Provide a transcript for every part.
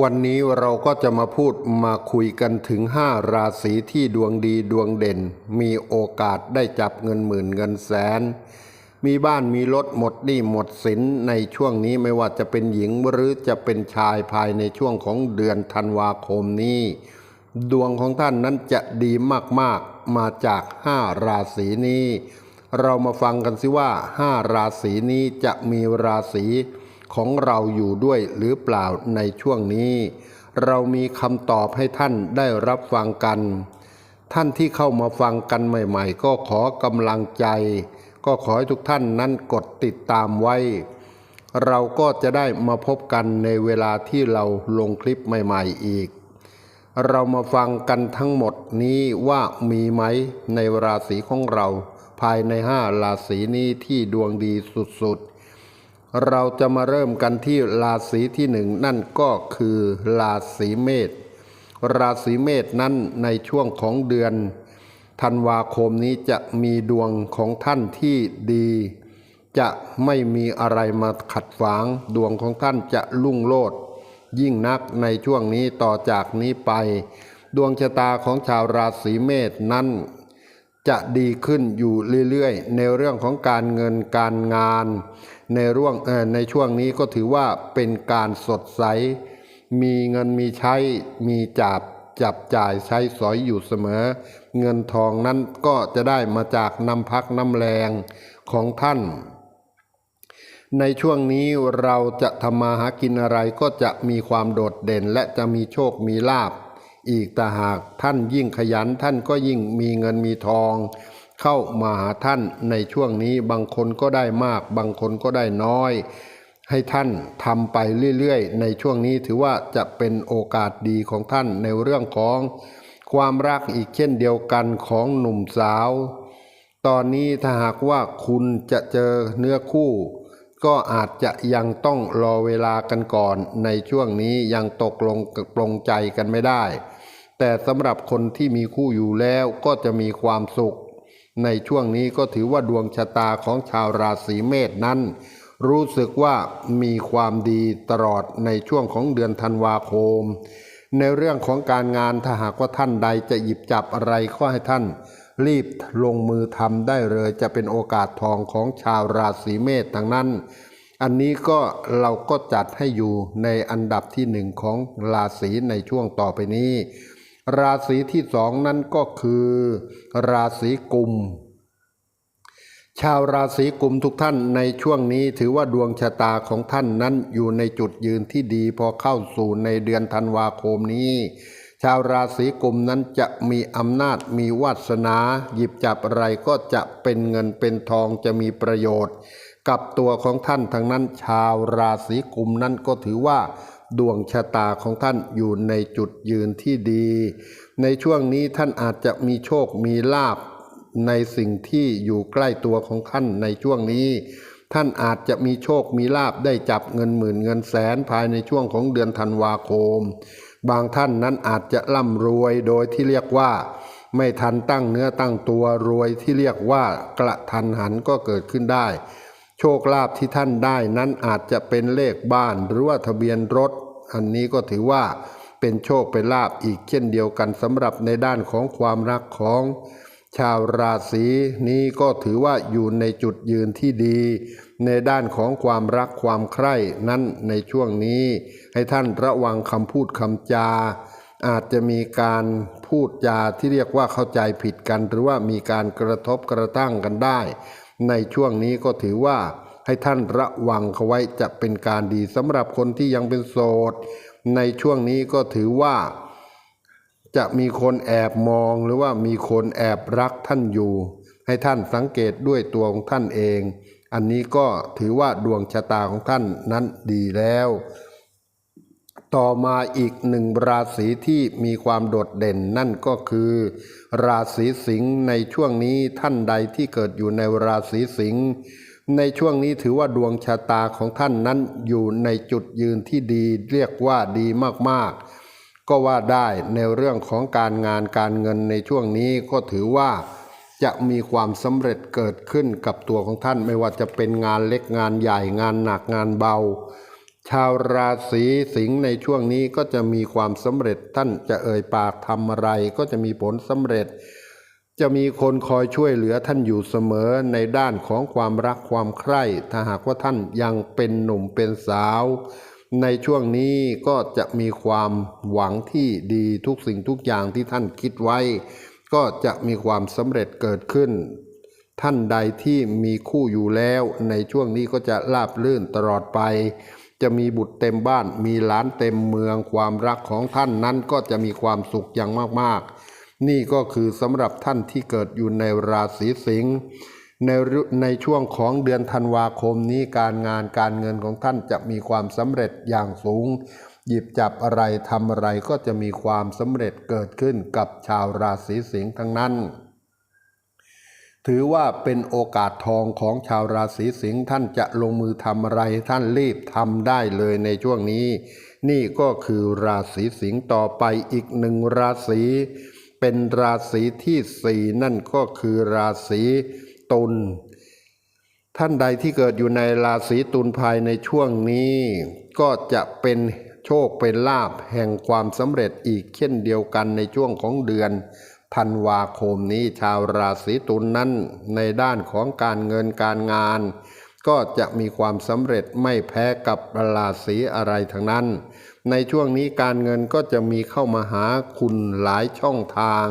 วันนี้เราก็จะมาพูดมาคุยกันถึง5ราศีที่ดวงดีดวงเด่น มีโอกาสได้จับเงินหมื่นเงินแสน มีบ้านมีรถหมดหนี้หมดสินในช่วงนี้ไม่ว่าจะเป็นหญิงหรือจะเป็นชายภายในช่วงของเดือนธันวาคมนี้ ดวงของท่านนั้นจะดีมากๆมาจาก5ราศีนี้ เรามาฟังกันสิว่า5ราศีนี้จะมีราศี ของเราอยู่ด้วยหรือเปล่าในช่วงนี้ เรามีคำตอบให้ท่านได้รับฟังกัน ท่านที่เข้ามาฟังกันใหม่ ๆ ก็ขอกำลังใจ ก็ขอให้ทุกท่านนั้นกดติดตามไว้ เราก็จะได้มาพบกันในเวลาที่เราลงคลิปใหม่ๆอีก เรามาฟังกันทั้งหมดนี้ว่ามีไหมในราศีของเรา ภายในห้าราศีนี้ที่ดวงดีสุดๆ เราจะมาเริ่มกันที่ราศีที่หนึ่งนั่นก็คือราศีเมษราศีเมษนั้นในช่วงของเดือนธันวาคมนี้จะมีดวงของท่านที่ดี จะไม่มีอะไรมาขัดขวาง ดวงของท่านจะลุ่งโลด ยิ่งนักในช่วงนี้ต่อจากนี้ไป ดวงชะตาของชาวราศีเมษนั้น จะดีขึ้นอยู่เรื่อยๆ ในเรื่องของการเงินการงาน ในร่วงในช่วงนี้ก็ถือว่าเป็นการสดใส มีเงินมีใช้ มีจับจับจ่ายใช้สอยอยู่เสมอ เงินทองนั้นก็จะได้มาจากน้ำพักน้ำแรงของท่าน ในช่วงนี้เราจะทำมาหากินอะไรก็จะมีความโดดเด่นและจะมีโชคมีลาบ อีกแต่หากท่านยิ่งขยันท่านก็ยิ่งมีเงินมีทอง เข้ามาหาท่านในช่วงนี้บางคนก็ได้มาก บางคนก็ได้น้อย ให้ท่านทำไปเรื่อยๆ ในช่วงนี้ถือว่าจะเป็นโอกาสดีของท่านในเรื่องของความรักอีกเช่นเดียวกันของหนุ่มสาว ตอนนี้ถ้าหากว่าคุณจะเจอเนื้อคู่ ก็อาจจะยังต้องรอเวลากันก่อนในช่วงนี้ยังตกลงปลงใจกันไม่ได้ แต่สำหรับคนที่มีคู่อยู่แล้วก็จะมีความสุข ในช่วงนี้ก็ถือว่าดวงชะตาของชาวราศีเมษนั้น รู้สึกว่ามีความดีตลอดในช่วงของเดือนธันวาคม ในเรื่องของการงานถ้าหากว่าท่านใดจะหยิบจับอะไรก็ให้ท่าน รีบลงมือทำได้เลยจะเป็นโอกาสทองของชาวราศีเมษทั้งนั้นอันนี้ก็เราก็จัดให้อยู่ในอันดับที่หนึ่งของราศีในช่วงต่อไปนี้ ราศีที่สองนั้นก็คือ ราศีกุม ชาวราศีกุมทุกท่านในช่วงนี้ถือว่าดวงชะตาของท่านนั้นอยู่ในจุดยืนที่ดีพอเข้าสู่ในเดือนธันวาคมนี้ ชาวราศีกุมนั้นจะมีอำนาจมีวาสนา หยิบจับอะไรก็จะเป็นเงินเป็นทองจะมีประโยชน์ กับตัวของท่านทั้งนั้น ชาวราศีกุมนั้นก็ถือว่า ดวงชะตาของท่านอยู่ในจุดยืนที่ดี ในช่วงนี้ท่านอาจจะมีโชคมีลาบในสิ่งที่อยู่ใกล้ตัวของท่านในช่วงนี้ ท่านอาจจะมีโชคมีลาบได้จับเงินหมื่นเงินแสนภายในช่วงของเดือนธันวาคม บางท่านนั้นอาจจะร่ำรวยโดยที่เรียกว่า ไม่ทันตั้งเนื้อตั้งตัวรวยที่เรียกว่ากระทันหันก็เกิดขึ้นได้ โชคลาภที่ท่านได้นั้นอาจจะเป็นเลขบ้านหรือว่าทะเบียนรถ อันนี้ก็ถือว่าเป็นโชคเป็นลาภอีกเช่นเดียวกันสำหรับในด้านของความรักของชาวราศีนี้ก็ถือว่าอยู่ในจุดยืนที่ดี ในด้านของความรักความใคร่นั้นในช่วงนี้ ให้ท่านระวังคำพูดคำจา อาจจะมีการพูดจาที่เรียกว่าเข้าใจผิดกัน หรือว่ามีการกระทบกระทั่งกันได้ ในช่วงนี้ก็ถือว่า ให้ท่านระวังเขาไว้จะเป็นการดีสำหรับคนที่ยังเป็นโสด ในช่วงนี้ก็ถือว่าจะมีคนแอบมองหรือว่ามีคนแอบรักท่านอยู่ ให้ท่านสังเกตด้วยตัวของท่านเอง อันนี้ก็ถือว่าดวงชะตาของท่านนั้นดีแล้ว ต่อมาอีกหนึ่งราศีที่มีความโดดเด่นนั่นก็คือ ราศีสิงห์ในช่วงนี้ท่านใดที่เกิดอยู่ในราศีสิงห์ ในช่วงนี้ถือว่าดวงชะตาของท่านนั้นอยู่ในจุดยืนที่ดี เรียกว่าดีมากๆ ก็ว่าได้ในเรื่องของการงานการเงินในช่วงนี้ก็ถือว่าจะมีความสำเร็จเกิดขึ้นกับตัวของท่านไม่ว่าจะเป็นงานเล็กงานใหญ่งานหนักงานเบา ชาวราศีสิงห์ในช่วงนี้ก็จะมีความสำเร็จท่านจะเอ่ยปากทำอะไรก็จะมีผลสำเร็จ จะมีคนคอยช่วยเหลือท่านอยู่เสมอในด้านของความรักความใคร่ ถ้าหากว่าท่านยังเป็นหนุ่มเป็นสาว ในช่วงนี้ก็จะมีความหวังที่ดีทุกสิ่งทุกอย่างที่ท่านคิดไว้ ก็จะมีความสำเร็จเกิดขึ้น ท่านใดที่มีคู่อยู่แล้ว ในช่วงนี้ก็จะราบรื่นตลอดไป จะมีบุตรเต็มบ้าน มีหลานเต็มเมือง ความรักของท่านนั้นก็จะมีความสุขอย่างมากๆ นี่ก็คือสำหรับท่านที่เกิดอยู่ในราศีสิงห์ในในช่วงของเดือนธันวาคมนี้การงานการเงินของท่านจะมีความสำเร็จอย่างสูง หยิบจับอะไรทำอะไรก็จะมีความสำเร็จเกิดขึ้นกับชาวราศีสิงห์ทั้งนั้น ถือว่าเป็นโอกาสทองของชาวราศีสิงห์ท่านจะลงมือทำอะไรท่านรีบทำได้เลยในช่วงนี้ นี่ก็คือราศีสิงห์ต่อไปอีกหนึ่งราศี เป็นราศีที่สี่นั่นก็คือราศีตุลท่านใดที่เกิดอยู่ในราศีตุลภายในช่วงนี้ ก็จะเป็นโชคเป็นลาภแห่งความสำเร็จอีกเช่นเดียวกันในช่วงของเดือนธันวาคมนี้ชาวราศีตุลนนั้นในด้านของการเงินการงาน ก็จะมีความสำเร็จไม่แพ้กับราศีอะไรทั้งนั้น ในช่วงนี้การเงินก็จะมีเข้ามาหาคุณหลายช่องทาง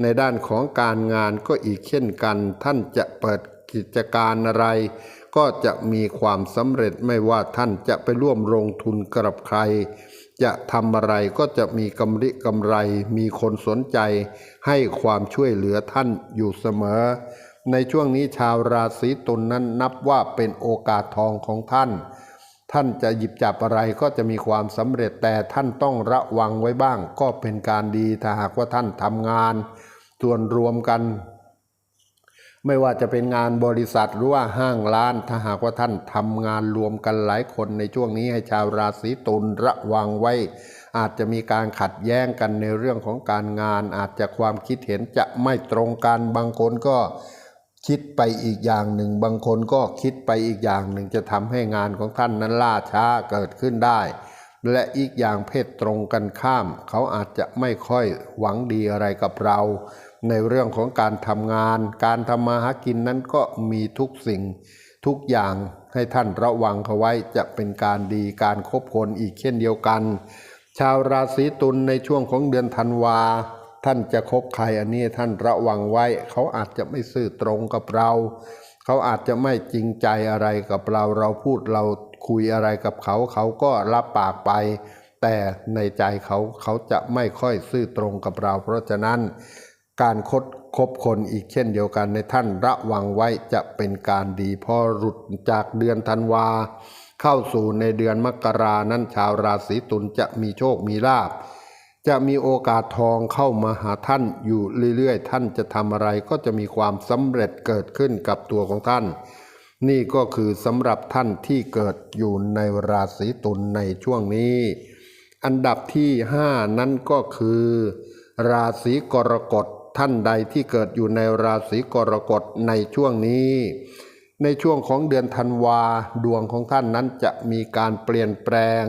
ในด้านของการงานก็อีกเช่นกัน ท่านจะเปิดกิจการอะไร ก็จะมีความสำเร็จไม่ว่าท่านจะไปร่วมลงทุนกับใคร จะทำอะไรก็จะมีกำไรกำไร มีคนสนใจให้ความช่วยเหลือท่านอยู่เสมอ ในช่วงนี้ชาวราศีตุลนนั้นนับว่าเป็นโอกาสทองของท่าน ท่านจะหยิบจับอะไรก็จะมีความสำเร็จแต่ท่านต้องระวังไว้บ้าง ก็เป็นการดีถ้าหากว่าท่านทำงาน ส่วนรวมกัน ไม่ว่าจะเป็นงานบริษัทหรือว่าห้างร้าน ถ้าหากว่าท่านทำงานรวมกันหลายคนในช่วงนี้ให้ชาวราศีตุลระวังไว้ อาจจะมีการขัดแย้งกันในเรื่องของการงาน อาจจะความคิดเห็นจะไม่ตรงกันบางคนก็ คิดไปอีกอย่างหนึ่ง บางคนก็คิดไปอีกอย่างหนึ่งจะทำให้งานของท่านนั้นล่าช้าเกิดขึ้นได้ และอีกอย่างเพศตรงกันข้าม เขาอาจจะไม่ค่อยหวังดีอะไรกับเรา ในเรื่องของการทำงาน การทำมาหากินนั้นก็มีทุกสิ่ง ทุกอย่างให้ท่านระวังเขาไว้จะเป็นการดีการคบคนอีกเช่นเดียวกัน ชาวราศีตุลในช่วงของเดือนธันวา ท่านจะคบใครอันนี้ท่านระวังไว้ เขาอาจจะไม่ซื่อตรงกับเรา เขาอาจจะไม่จริงใจอะไรกับเรา เราพูดเราคุยอะไรกับเขา เขาก็รับปากไป แต่ในใจเขาเขาจะไม่ค่อยซื่อตรงกับเรา เพราะฉะนั้นการคดคบคนอีกเช่นเดียวกันในท่านระวังไว้จะเป็นการดีพอหลุดจากเดือนธันวาเข้าสู่ในเดือนมกรานั้นชาวราศีตุลจะมีโชคมีลาภ จะมีโอกาสทองเข้ามาหาท่านอยู่เรื่อยๆ ท่านจะทำอะไรก็จะมีความสำเร็จเกิดขึ้นกับตัวของท่าน นี่ก็คือสำหรับท่านที่เกิดอยู่ในราศีตุลในช่วงนี้ อันดับที่ห้านั้นก็คือ ราศีกรกฎท่านใดที่เกิดอยู่ในราศีกรกฎในช่วงนี้ ในช่วงของเดือนธันวาดวงของท่านนั้นจะมีการเปลี่ยนแปลง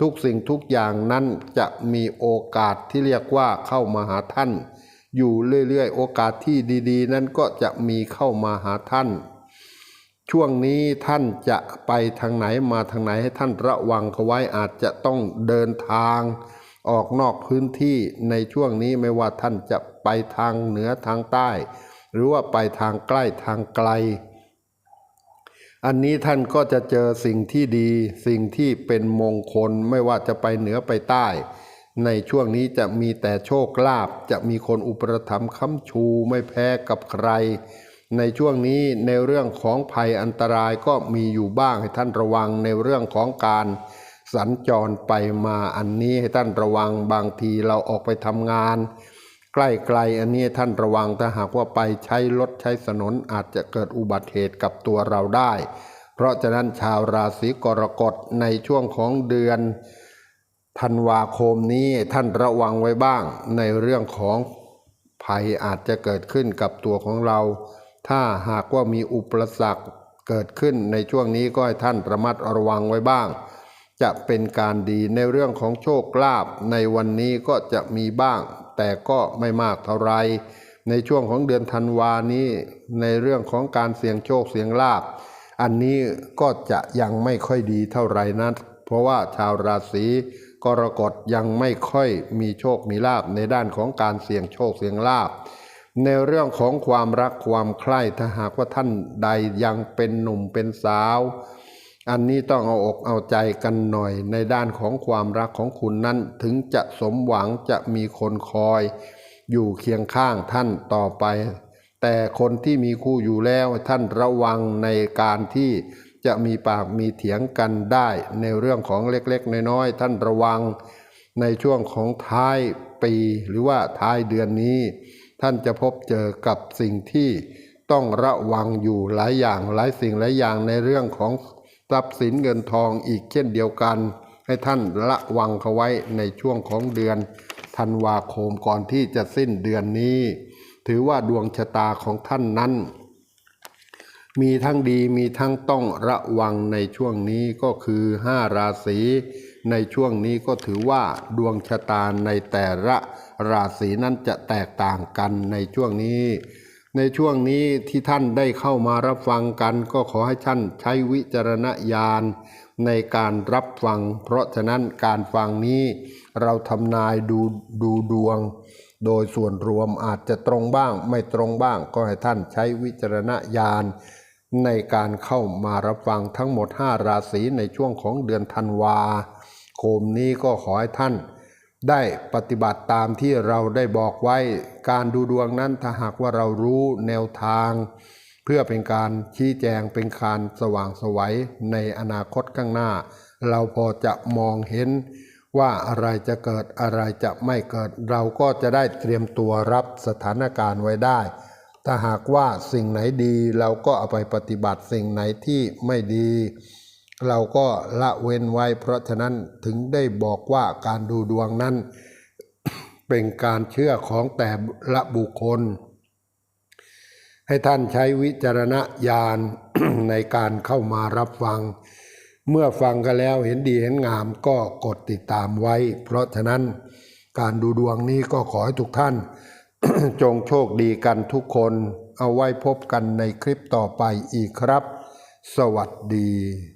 ทุกสิ่งทุกอย่างนั้นจะมีโอกาสที่เรียกว่าเข้ามาหาท่าน อยู่เรื่อยๆ โอกาสที่ดีๆ นั้นก็จะมีเข้ามาหาท่าน ช่วงนี้ท่านจะไปทางไหนมาทางไหนให้ท่านระวังเขาไว้อาจจะต้องเดินทางออกนอกพื้นที่ในช่วงนี้ไม่ว่าท่านจะไปทางเหนือทางใต้ หรือว่าไปทางใกล้ทางไกล อันนี้ท่านก็จะเจอสิ่งที่ดี สิ่งที่เป็นมงคลไม่ว่าจะไปเหนือไปใต้ ในช่วงนี้จะมีแต่โชคลาภจะมีคนอุปถัมภ์ค้ำชูไม่แพ้กับใคร ในช่วงนี้ในเรื่องของภัยอันตรายก็มีอยู่บ้างให้ท่านระวังในเรื่องของการสัญจรไปมาอันนี้ให้ท่านระวังบางทีเราออกไปทำงาน ใกล้ๆอันนี้ท่านระวังถ้าหากว่าไปใช้รถใช้ถนนอาจจะเกิดอุบัติเหตุกับตัวเราได้ เพราะฉะนั้นชาวราศีกรกฎในช่วงของเดือนธันวาคมนี้ท่านระวังไว้บ้างในเรื่องของภัยอาจจะเกิดขึ้นกับตัวของเรา ถ้าหากว่ามีอุปสรรคเกิดขึ้นในช่วงนี้ก็ให้ท่านระมัดระวังไว้บ้าง จะเป็นการดีในเรื่องของโชคลาภในวันนี้ก็จะมีบ้าง แต่ก็ไม่มากเท่าไร ในช่วงของเดือนธันวานี้ในเรื่องของการเสี่ยงโชคเสี่ยงลาภอันนี้ก็จะยังไม่ค่อยดีเท่าไหร่นะเพราะว่าชาวราศีกรกฎยังไม่ค่อยมีโชคมีลาภในด้านของการเสี่ยงโชคเสี่ยงลาภในเรื่องของความรักความใคร่ถ้าหากว่าท่านใดยังเป็นหนุ่มเป็นสาว อันนี้ต้องเอาอกเอาใจกันหน่อยในด้านของความรักของคุณนั้นถึงจะสมหวังจะมีคนคอย อยู่เคียงข้างท่านต่อไป แต่คนที่มีคู่อยู่แล้วท่านระวังในการที่จะมีปากมีเถียงกันได้ ในเรื่องของเล็กๆ น้อยๆท่านระวัง ในช่วงของท้ายปีหรือว่าท้ายเดือนนี้ ท่านจะพบเจอกับสิ่งที่ต้องระวังอยู่หลายอย่างหลายสิ่งหลายอย่างในเรื่องของ ทรัพย์สินเงินทองอีกเช่นเดียวกัน ให้ท่านระวังเขาไว้ในช่วงของเดือนธันวาคมก่อนที่จะสิ้นเดือนนี้ ถือว่าดวงชะตาของท่านนั้น มีทั้งดีมีทั้งต้องระวังในช่วงนี้ก็คือห้าราศีในช่วงนี้ก็ถือว่าดวงชะตาในแต่ละราศีนั้นจะแตกต่างกันในช่วงนี้ ในช่วงนี้ที่ท่านได้เข้ามารับฟังกัน ก็ขอให้ท่านใช้วิจารณญาณในการรับฟัง เพราะฉะนั้นการฟังนี้เราทำนายดูดูดวง โดยส่วนรวมอาจจะตรงบ้าง ไม่ตรงบ้าง ก็ให้ท่านใช้วิจารณญาณในการเข้ามารับฟังทั้งหมด 5 ราศีในช่วงของเดือนธันวาคมนี้ก็ขอให้ท่าน ได้ปฏิบัติตามที่เราได้บอกไว้ การดูดวงนั้นถ้าหากว่าเรารู้แนวทาง เพื่อเป็นการชี้แจงเป็นการสว่างสวัยในอนาคตข้างหน้า เราพอจะมองเห็นว่าอะไรจะเกิดอะไรจะไม่เกิด เราก็จะได้เตรียมตัวรับสถานการณ์ไว้ได้ ถ้าหากว่าสิ่งไหนดีเราก็เอาไปปฏิบัติสิ่งไหนที่ไม่ดี เราก็ละเว้นไว้ เพราะฉะนั้นถึงได้บอกว่าการดูดวงนั้น เป็นการเชื่อของแต่ละบุคคล ให้ท่านใช้วิจารณญาณในการเข้ามารับฟัง เมื่อฟังกันแล้วเห็นดีเห็นงามก็กดติดตามไว้ เพราะฉะนั้นการดูดวงนี้ก็ขอให้ทุกท่าน จงโชคดีกันทุกคน เอาไว้พบกันในคลิปต่อไปอีกครับ สวัสดี